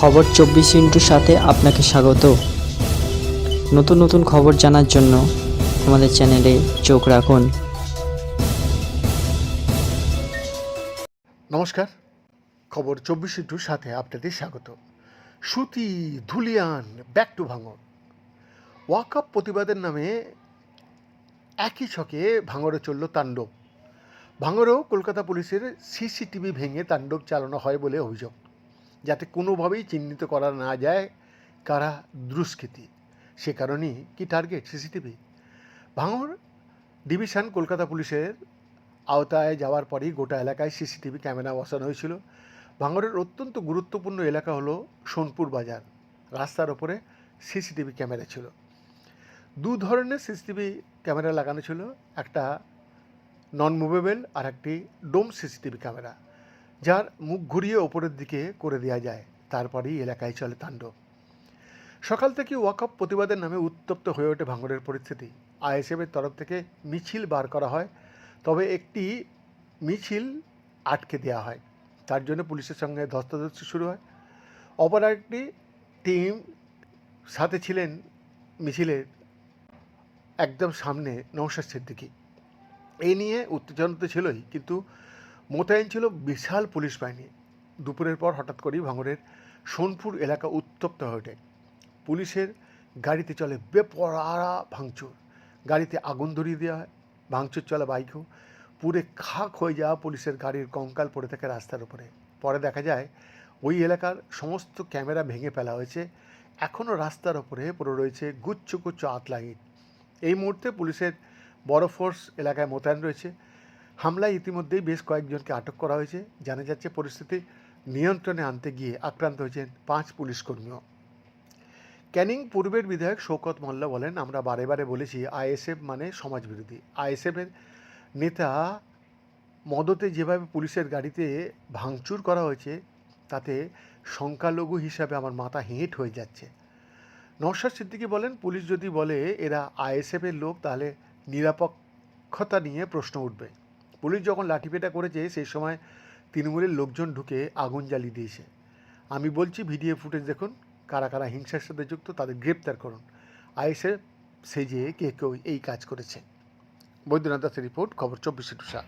খবর চব্বিশ ইন্টুর সাথে আপনাকে স্বাগত। নতুন নতুন খবর জানার জন্য আমাদের চ্যানেলে চোখ রাখুন। নমস্কার। খবর চব্বিশ ইন্টুর সাথে আপনাদের স্বাগত। Suti Dhulian, back to Bhangar. ওয়াকআপ প্রতিবাদের নামে একই ছকে ভাঙরে চলল তাণ্ডব। ভাঙরেও কলকাতা পুলিশের সিসিটিভি ভেঙে তাণ্ডব চালানো হয় বলে অভিযোগ। যাতে কোনোভাবেই চিহ্নিত করা না যায় কারা দুষ্কৃতি। সে কারণেই কি target CCTV Bhangar division Kolkata পুলিশের আওতায় যাওয়ার পরেই গোটা এলাকায় সিসিটিভি ক্যামেরা বসানো হয়েছিল। ভাঙরের অত্যন্ত গুরুত্বপূর্ণ এলাকা হলো সোনপুর বাজার। রাস্তার ওপরে সিসিটিভি ক্যামেরা ছিল। দু ধরনের সিসিটিভি ক্যামেরা লাগানো ছিল, একটা নন মুভেবল আর একটি ডোম সিসিটিভি ক্যামেরা যার মুখ ঘুরিয়ে ওপরের দিকে করে দেওয়া যায়, তারপরেই এলাকায় চলে তাণ্ডব। সকাল থেকে ওয়াকআপ প্রতিবাদের নামে উত্তপ্ত হয়ে ওঠে ভাঙড়ের পরিস্থিতি। আইএসএফের তরফ থেকে মিছিল বার করা হয়, তবে একটি মিছিল আটকে দেওয়া হয়। তার জন্য পুলিশের সঙ্গে ধস্তাধস্তি শুরু হয়। অপর একটি টিম সাথে ছিলেন মিছিলের একদম সামনে নৌশাদ সিদ্দিকি। এই নিয়ে উত্তেজনা তো ছিলই, কিন্তু মোতায়েন ছিল বিশাল পুলিশ বাহিনী। দুপুরের পর হঠাৎ করেই ভাঙড়ের সোনপুর এলাকা উত্তপ্ত হয়ে ওঠে। পুলিশের গাড়িতে চলে বেপরা ভাঙচুর। গাড়িতে আগুন ধরিয়ে দেওয়া হয়। ভাঙচুর চলে বাইকও পুরে খাক হয়ে যাওয়া পুলিশের গাড়ির কঙ্কাল পড়ে থাকে রাস্তার উপরে। পরে দেখা যায়, ওই এলাকার সমস্ত ক্যামেরা ভেঙে ফেলা হয়েছে। এখনও রাস্তার ওপরে পড়ে রয়েছে গুচ্ছ গুচ্ছ আতলা এই মুহূর্তে পুলিশের বড় ফোর্স এলাকায় মোতায়েন রয়েছে। হামলায় ইতিমধ্যেই বেশ কয়েকজনকে আটক করা হয়েছে। জানা যাচ্ছে পরিস্থিতি নিয়ন্ত্রণে আনতে গিয়ে আক্রান্ত হয়েছেন পাঁচ পুলিশ কর্মীও ক্যানিং পূর্বের বিধায়ক শৌকত মোল্লা বলেন, আমরা বারে বারে বলেছি আইএসএফ মানে সমাজবিরোধী। আইএসএফের নেতা মদতে যেভাবে পুলিশের গাড়িতে ভাঙচুর করা হয়েছে, তাতে সংখ্যালঘু হিসাবে আমার মাথা হেঁট হয়ে যাচ্ছে। নওশাদ সিদ্দিকী বলেন, পুলিশ যদি বলে এরা আইএসএফের লোক, তাহলে নিরাপক্ষতা নিয়ে প্রশ্ন উঠবে। পুলিশ যখন লাঠিপেটা করেছে, সেই সময় তৃণমূলের লোকজন ঢুকে আগুন জ্বালিয়ে দিয়েছে। আমি বলছি, ভিডিও ফুটেজ দেখুন, কারা কারা হিংসার সাথে যুক্ত, তাদের গ্রেপ্তার করুন। আইএসএফ সেজে কে কেউ এই কাজ করেছে। বৈদ্যনাথ দাসের রিপোর্ট, খবর চব্বিশে টুসা।